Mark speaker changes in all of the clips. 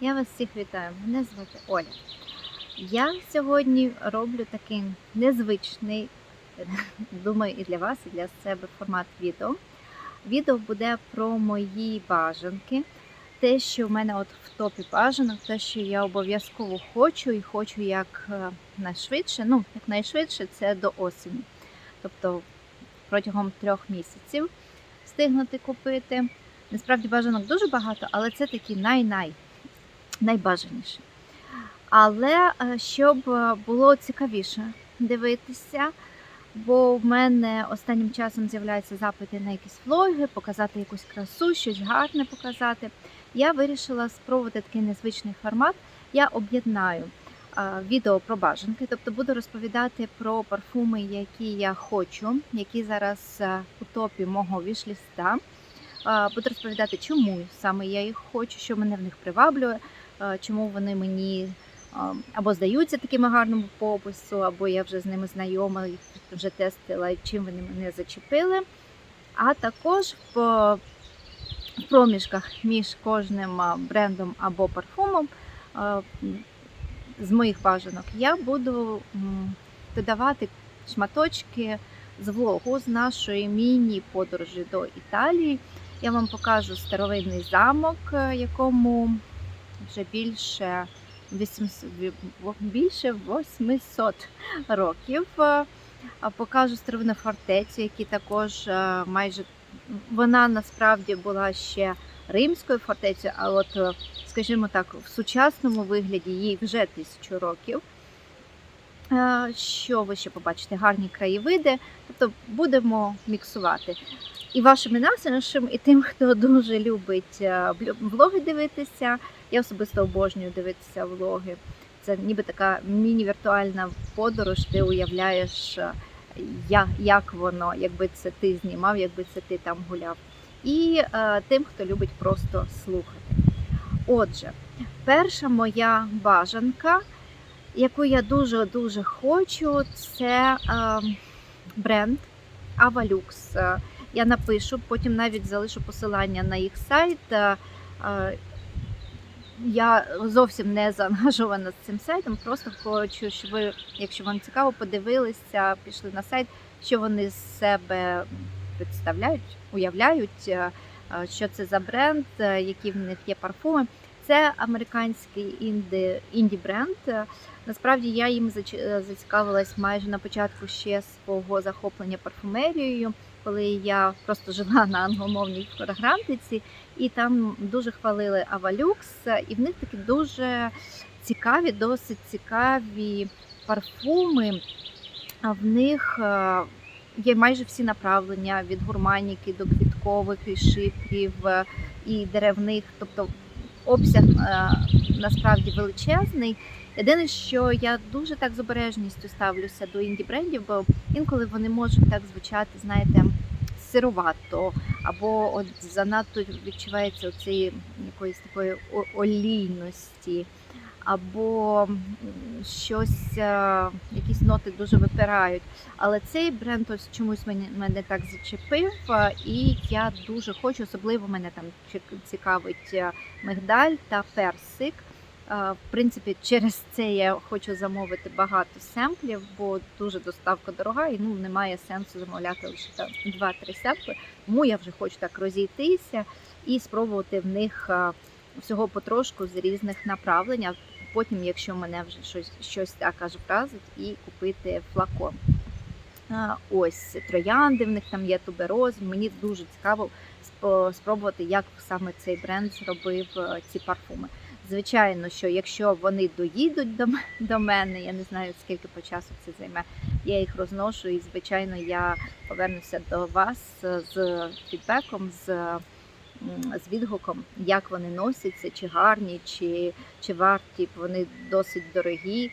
Speaker 1: Я вас всіх вітаю. Мене звати Оля. Я сьогодні роблю такий незвичний, думаю, і для вас, і для себе формат відео. Відео буде про мої бажанки. Те, що в мене от в топі бажанок, те, що я обов'язково хочу і хочу як е, найшвидше, ну, як найшвидше, це до осені. Тобто протягом трьох місяців встигнути купити. Насправді бажанок дуже багато, але це такі най-най найбажаніші. Але е, щоб е, було цікавіше дивитися, бо в мене останнім часом з'являються запити на якісь влоги, показати якусь красу, щось гарне показати. Я вирішила спробувати такий незвичний формат. Я об'єднаю е, відео про бажанки, тобто буду розповідати про парфуми, які я хочу, які зараз у топі мого вішліста. Буду розповідати, чому саме я їх хочу, що мене в них приваблює, чому вони мені е, або здаються такими гарними по опису, або я вже з ними знайома, вже тестила, чим вони мене зачепили. А також в проміжках між кожним брендом або парфумом е, з моїх бажанок я буду додавати шматочки з влогу з нашої міні-подорожі до Італії. Я вам покажу старовинний замок, е, якому вже більше 800, більше 800 років. Покажу старовинну фортецю, які також е, майже вона насправді була ще римською фортецею, а от, е, скажімо так, в сучасному вигляді їй вже тисячу років. Е, Що ви ще побачите? Гарні краєвиди. Тобто будемо міксувати і вашим і і тим, хто дуже любить е, влоги дивитися. Я особисто обожнюю дивитися влоги. Це ніби така міні-віртуальна подорож, ти уявляєш, е, як воно, якби це ти знімав, якби це ти там гуляв. І е, тим, хто любить просто слухати. Отже, перша моя бажанка, яку я дуже-дуже хочу, це е, бренд Avalux. Я напишу, потім навіть залишу посилання на їх сайт. Е, е, Я зовсім не заангажована з цим сайтом. Просто хочу, щоб ви, якщо вам цікаво, подивилися, пішли на сайт, що вони з себе представляють, уявляють, е, що це за бренд, які в них є парфуми. Це американський інді, інді бренд. Насправді я їм зацікавилась майже на початку ще свого захоплення парфумерією, коли я просто жила на англомовній фрагрантиці, і там дуже хвалили Авалюкс, і в них такі дуже цікаві, досить цікаві парфуми. В них е, є майже всі направлення від гурманіки до квіткових і шипрів е, і деревних, тобто обсяг е, насправді величезний. Єдине, що я дуже так з обережністю ставлюся до інді брендів, бо інколи вони можуть так звучати, знаєте, сировато, або от занадто відчувається оцеї якоїсь такої олійності, або щось, е, якісь ноти дуже випирають. Але цей бренд ось чомусь мене, мене так зачепив, е, і я дуже хочу, особливо мене там цікавить е, мигдаль та персик. В принципі, через це я хочу замовити багато семплів, бо дуже доставка дорога, і ну немає сенсу замовляти лише там 2-3 семпли. Тому я вже хочу так розійтися і спробувати в них всього потрошку з різних направлень. а Потім, якщо мене вже щось щось так аж вразить, і купити флакон. Ось троянди, в них там є тубероз. Мені дуже цікаво спробувати, як саме цей бренд зробив е, ці парфуми. Звичайно, що якщо вони доїдуть до, мене, я не знаю скільки по часу це займе. Я їх розношу, і звичайно, я повернуся до вас з фідбеком, з, з відгуком, як вони носяться, чи гарні, чи, чи варті вони досить дорогі,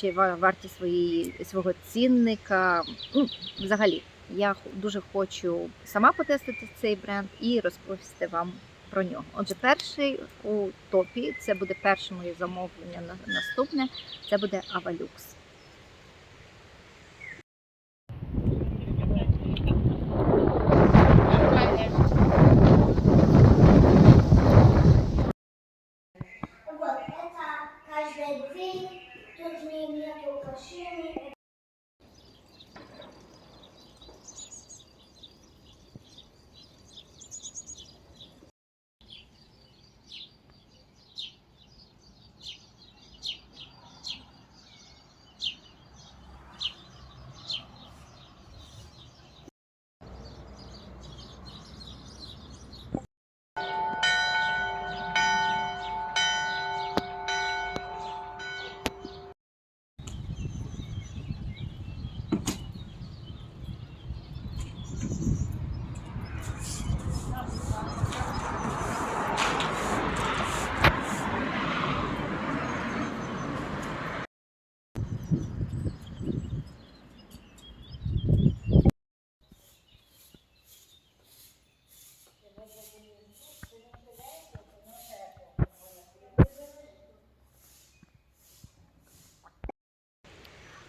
Speaker 1: чи ва- варті свої свого цінника. Ну, взагалі, я дуже хочу сама потестити цей бренд і розповісти вам про нього. Отже, перший у топі це буде перше моє замовлення. на- Наступне це буде Авалюкс.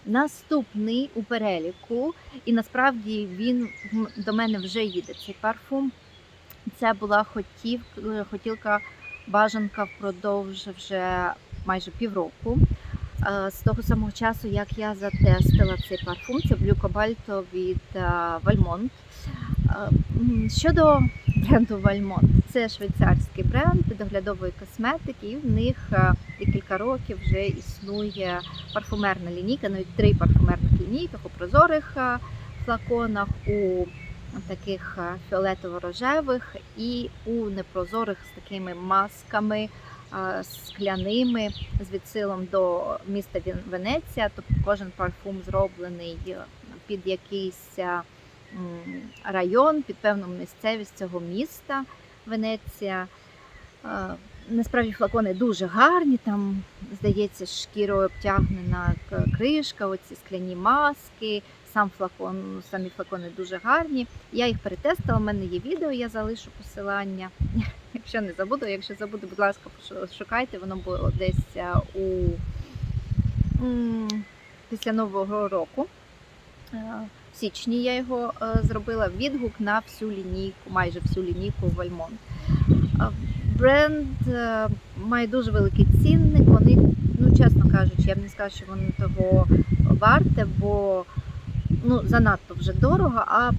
Speaker 1: Наступний у переліку, і насправді він до мене вже їде цей парфум. Це була хотів, хотілка бажанка впродовж вже майже півроку. Е, З того самого часу, як я затестила цей парфум, це Blue Cobalt від е, Valmont. Е, Щодо бренду Valmont, це швейцарський бренд доглядової косметики, і в них е, декілька років вже існує парфумерна лінійка, навіть три парфумерних лінійках у прозорих е, флаконах, у таких е, фіолетово-рожевих і у непрозорих з такими масками скляними з відсилом до міста Венеція. Тобто кожен парфум зроблений під якийсь район, під певну місцевість цього міста Венеція. Насправді флакони дуже гарні, там, здається, шкірою обтягнена кришка, оці скляні маски, сам флакон, самі флакони дуже гарні. Я їх перетестила, в мене є відео, я залишу посилання. Якщо не забуду, якщо забуду, будь ласка, шукайте, воно було десь у після Нового року. Е, січні я його е, зробила відгук на всю лінійку, майже всю лінійку Вальмон. Бренд е, має дуже великий цінник. Вони, ну чесно кажучи, я б не скажу, що вони того варте, бо ну, занадто вже дорого, а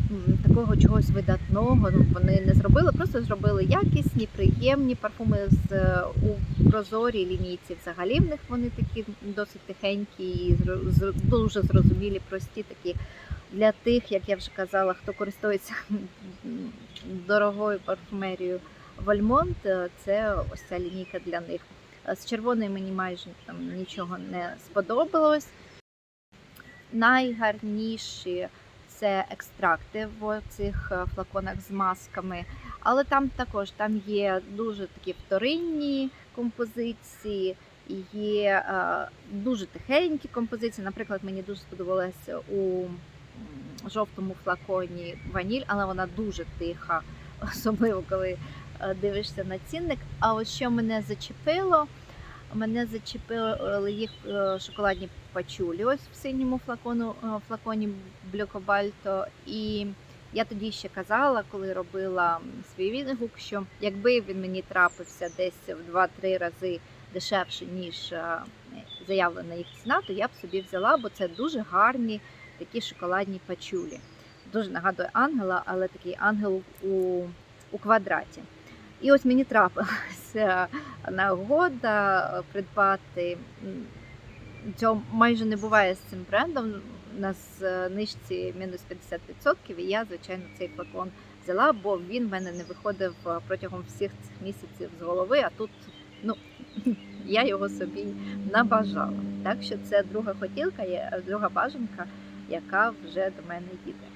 Speaker 1: такого чогось видатного ну, вони не зробили. Просто зробили якісні, приємні парфуми з е, у прозорій лінійці. Взагалі в них вони такі досить тихенькі і дуже зрозумілі, прості такі. Для тих, як я вже казала, хто користується дорогою парфумерією Вальмонт, е, це ось ця лінійка для них. Е, З червоної мені майже там нічого не сподобалось. Найгарніші це екстракти в цих е, флаконах з масками, але там також там є дуже такі вторинні композиції, є дуже тихенькі композиції. Наприклад, мені дуже сподобалася у жовтому флаконі ваніль, але вона дуже тиха, особливо коли е, дивишся на цінник. А от що мене зачепило, мене зачепили їх е, шоколадні пачулі. Ось в синьому флакону, е, флаконі Cobalt. І я тоді ще казала, коли робила свій відгук, що якби він мені трапився десь в 2-3 рази дешевше, ніж е, заявлена їх ціна, то я б собі взяла, бо це дуже гарні такі шоколадні пачулі. Дуже нагадує ангела, але такий ангел у, у квадраті. І ось мені трапилася нагода придбати. Цього майже не буває з цим брендом. На знижці мінус 50%, і я, звичайно, цей флакон взяла, бо він в мене не виходив е, протягом всіх цих місяців з голови, а тут ну, я його собі набажала. Так що це друга хотілка, друга бажанка, яка вже до мене їде.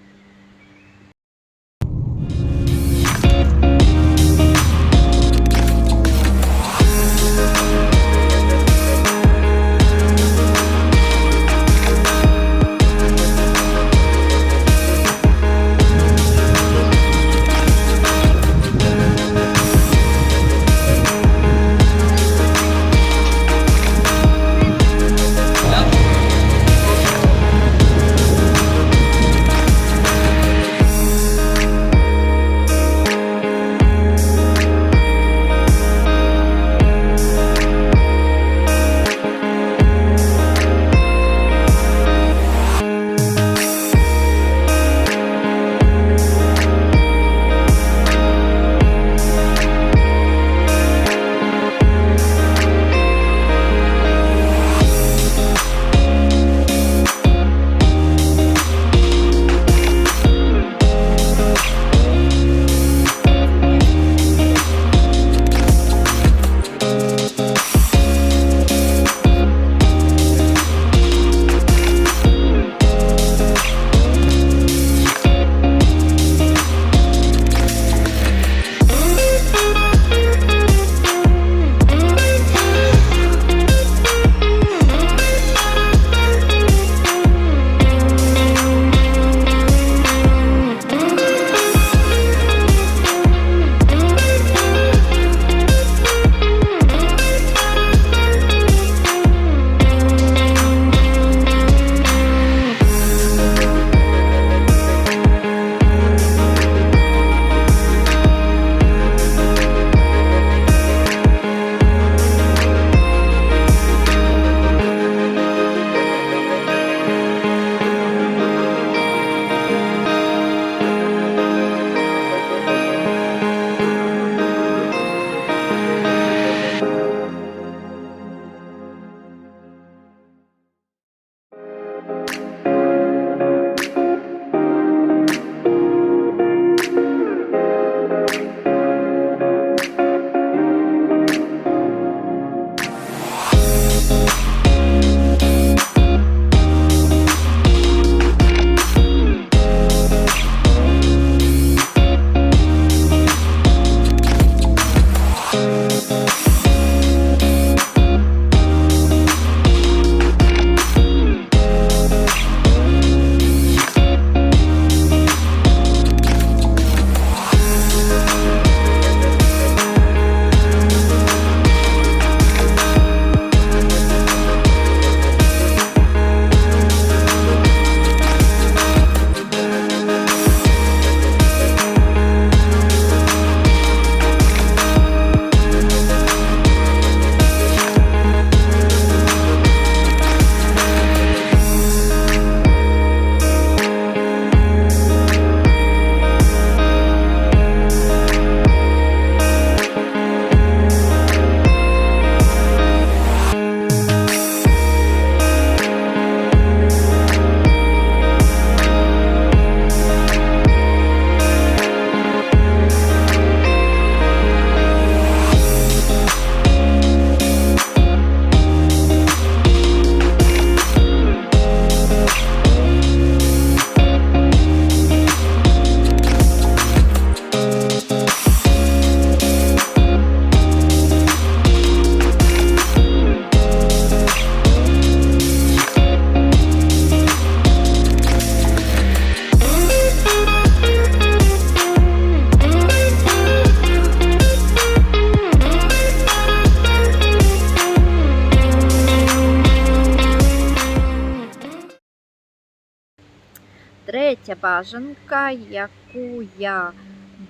Speaker 1: Третя бажанка, яку я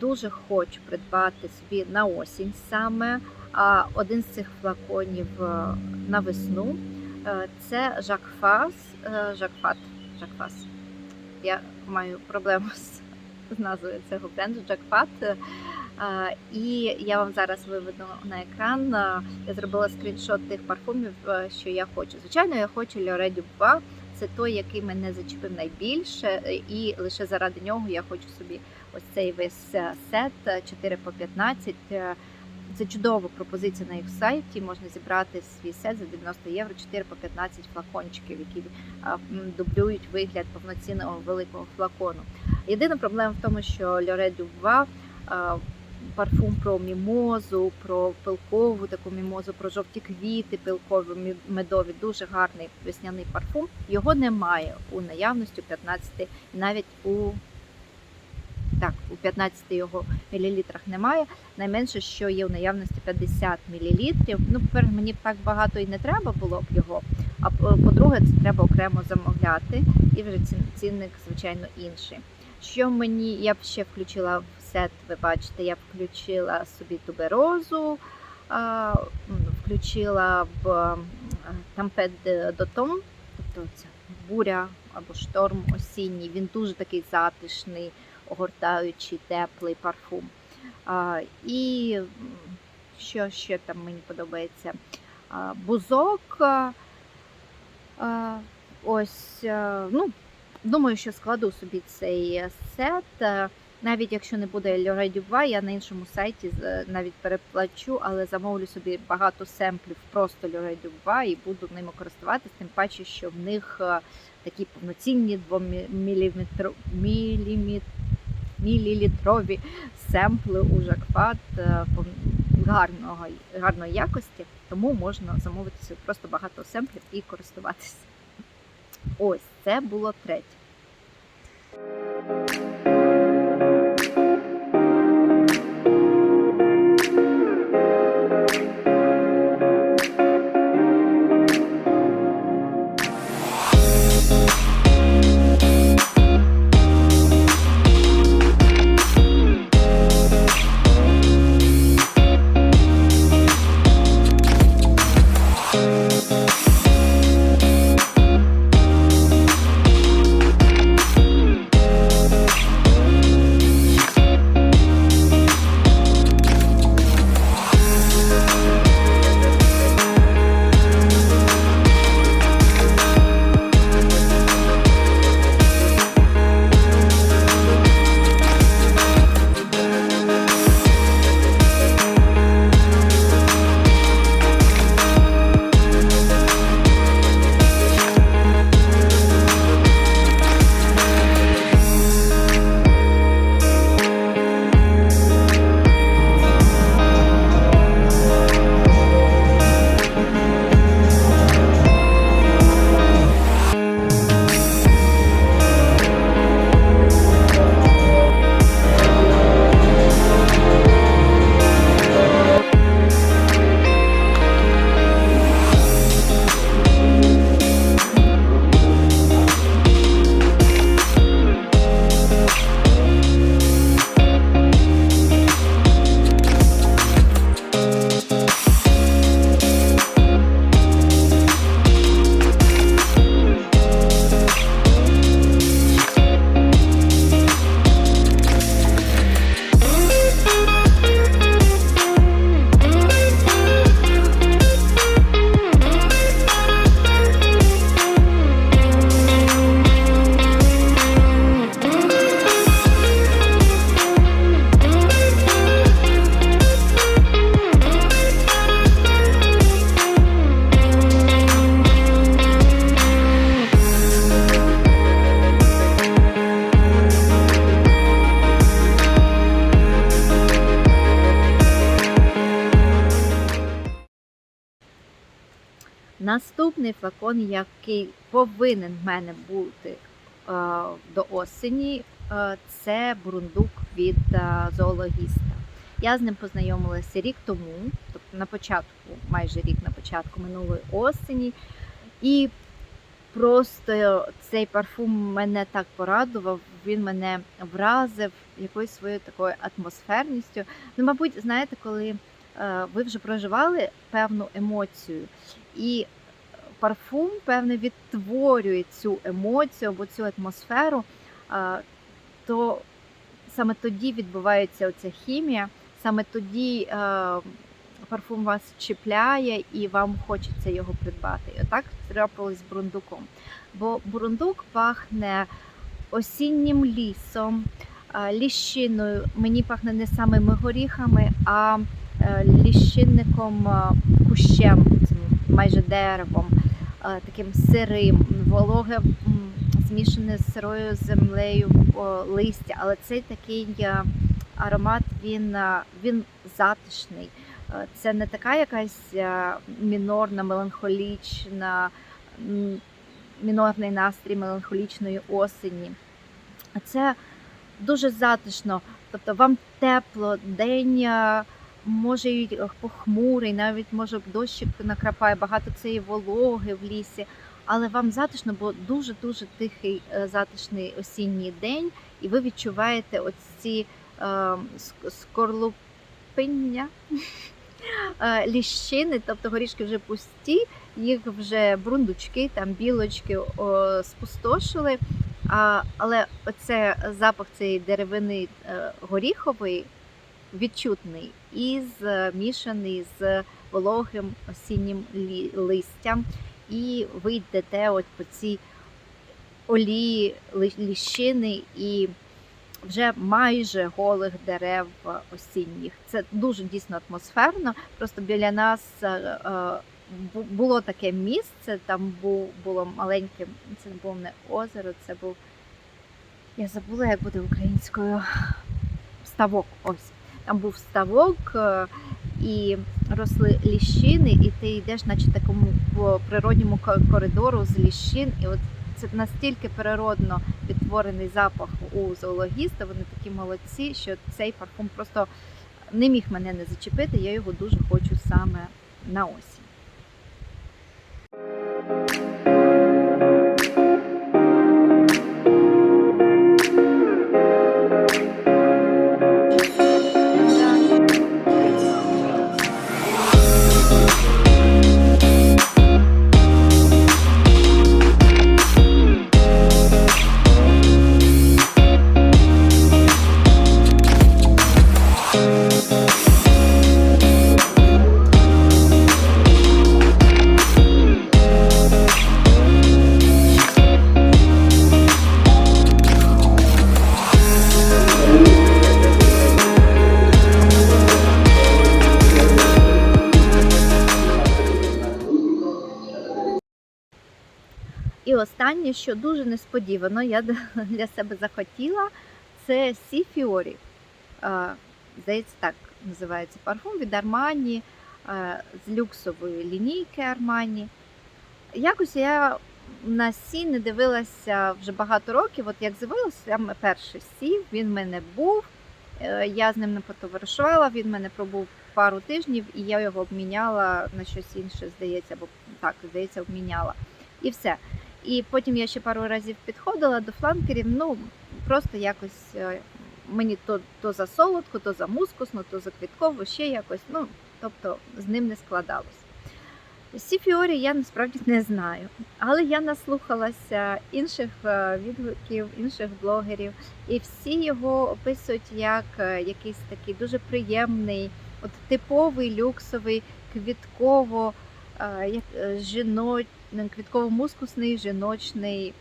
Speaker 1: дуже хочу придбати собі на осінь саме. А один з цих флаконів е, на весну е, це Жакфас. е, Жакфат. Жакфас. Я маю проблему з, назвою цього бренду Жакфат. Е, І я вам зараз виведу на екран. Я зробила скріншот тих парфумів, що я хочу. Звичайно, я хочу Льоре Дюбва. Це той, який мене зачепив найбільше, е, і лише заради нього я хочу собі ось цей весь е, сет е, 4 по 15. Е, Це чудова пропозиція на їх сайті. Можна зібрати свій сет за 90 євро, 4 по 15 флакончиків, які е, дублюють вигляд повноцінного великого флакону. Єдина проблема в тому, що Льоре Дюбва е, парфум про мімозу, про пилкову таку мімозу, про жовті квіти, пилкові медові, дуже гарний весняний парфум. Його немає у наявності 15, навіть у так, у 15 його мілілітрах немає. Найменше, що є у наявності 50 мілілітрів. Ну, тепер мені так багато і не треба було б його. А по- по-друге, це треба окремо замовляти, і вже цінник, звичайно, інший. Що мені я б ще включила в сет, ви бачите, я включила собі туберозу, включила б тампед дотом, тобто це буря або шторм осінній. Він дуже такий затишний, огортаючий, теплий парфум. І що ще там мені подобається? Бузок. ось, ну, думаю, що складу собі цей сет. Навіть якщо не буде Льоре Дюбва, я на іншому сайті навіть переплачу, але замовлю собі багато семплів просто Льоре Дюбва і буду ними користуватись, тим паче, що в них е, такі повноцінні 2 мілілітрові семпли у Жакфат е, гарного, гарної якості, тому можна замовити собі просто багато семплів і користуватися. Ось це було третє. Наступний флакон, який повинен в мене бути е, до осені, е, це бурундук від е, зоологіста. Я з ним познайомилася рік тому, тобто на початку, майже рік на початку минулої осені. І просто цей парфум мене так порадував. він мене вразив якоюсь своєю такою атмосферністю. Ну, мабуть, знаєте, коли ви вже проживали певну емоцію, і парфум, певне, відтворює цю емоцію або цю атмосферу, то саме тоді відбувається оця хімія, саме тоді парфум вас чіпляє і вам хочеться його придбати. І отак трапилось з бурундуком. Бо бурундук пахне осіннім лісом, ліщиною. Мені пахне не самими горіхами, а е, ліщинником кущем, майже деревом, таким сирим, вологе змішане з сирою землею листя. Але цей такий е, аромат він, е, він затишний. Е, Це не така якась е, мінорна, меланхолічна, мінорний настрій меланхолічної осені. А Це дуже затишно. Тобто вам тепло, день е, може й похмурий, навіть може дощик накрапає, багато цієї вологи в лісі. Але вам затишно, бо дуже-дуже тихий е, затишний осінній день, і ви відчуваєте оці е, скорлупиння е, ліщини, тобто горішки вже пусті, їх вже брундучки, там білочки о, спустошили. А, але оце запах цієї деревини е, горіхової відчутний і змішаний з вологим осіннім листям. І ви йдете от по цій олії ліщини і вже майже голих дерев осінніх. Це дуже дійсно атмосферно. Просто біля нас е, е, було таке місце, там було маленьке, це не було не озеро, це був. Я забула, як буде українською ставок. Ось. Був ставок е, і росли ліщини, і ти йдеш, наче такому по природньому коридору з ліщин. І от це настільки природно відтворений запах у зоологіста. Вони такі молодці, що цей парфум просто не міг мене не зачепити. Я його дуже хочу саме на осінь. І останнє, що дуже несподівано, я для себе захотіла, це Сі Фіорі. Здається, так називається парфум від Армані з люксової лінійки Армані. Якось я на Сі не дивилася вже багато років. От як з'явилося перший Сі, він в мене був. е, Я з ним не потоваришувала, він в мене пробув пару тижнів, і я його обміняла на щось інше, здається, або так, здається, обміняла. І все. І потім я ще пару разів підходила до фланкерів. Ну просто якось е, мені то, то за солодко, то за мускусно, то за квітково, ще якось. Ну тобто з ним не складалось. Сі Фіорі я насправді не знаю, але я наслухалася інших е, відгуків, інших блогерів, і всі його описують як е, якийсь такий дуже приємний, от типовий люксовий, квітково, як е, жіно- квітково-мускусний, жіночний,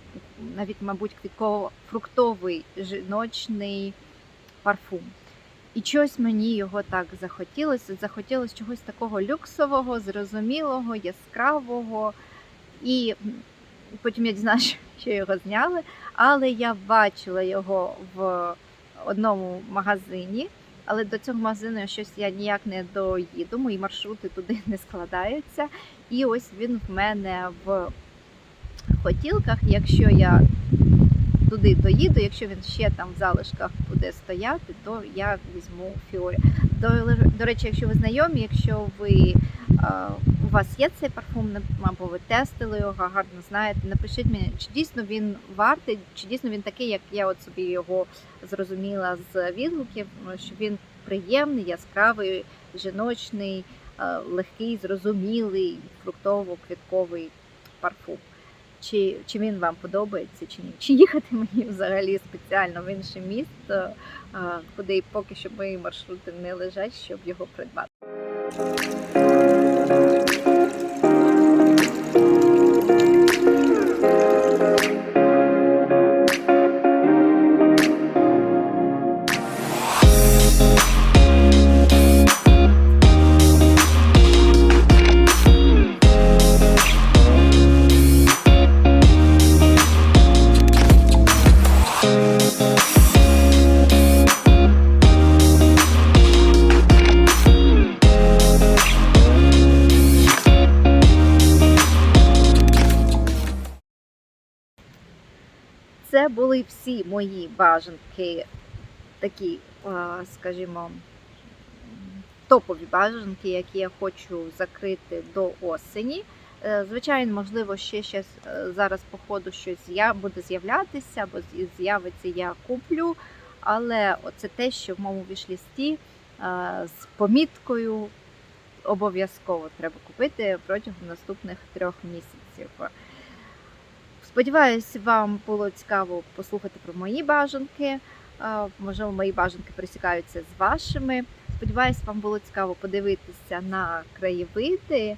Speaker 1: навіть, мабуть, квітково-фруктовий жіночний парфум. І чогось мені його так захотілося. Захотілося чогось такого люксового, зрозумілого, яскравого. І потім я дізналася, що його зняли, але я бачила його в одному магазині. Але до цього магазину щось я ніяк не доїду, мої маршрути туди не складаються. І ось він в мене в хотілках. Якщо я туди доїду, якщо він ще там в залишках буде стояти, то я візьму фіорі. До, до речі, якщо ви знайомі, якщо ви е, вас є цей парфум, або ви тестили його, гарно знаєте. Напишіть мені, чи дійсно він вартий, чи дійсно він такий, як я от собі його зрозуміла з відгуків, що він приємний, яскравий, жіночний, е, легкий, зрозумілий, фруктово-квітковий парфум. Чи, чи він вам подобається, чи ні? Чи їхати мені взагалі спеціально в інше місто, е, куди поки що мої маршрути не лежать, щоб його придбати? Бажанки, такі, скажімо, топові бажанки, які я хочу закрити до осені. Е, Звичайно, можливо, ще щас, е, зараз по ходу щось з'я- буде з'являтися, або з'явиться, я куплю. Але це те, що в моєму вішлісті е, з поміткою обов'язково треба купити протягом наступних трьох місяців. Сподіваюсь, вам було цікаво послухати про мої бажанки. Можливо, мої бажанки пересікаються з вашими. Сподіваюсь, вам було цікаво подивитися на краєвиди.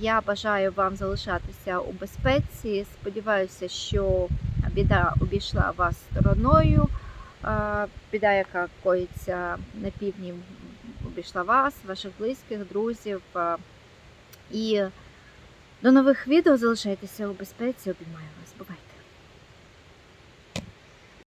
Speaker 1: Я бажаю вам залишатися у безпеці. Сподіваюся, що біда обійшла вас стороною. Біда, яка коїться на півдні, обійшла вас, ваших близьких, друзів. І до нових відео залишайтеся у безпеці. Обіймаю вас. Бувайте!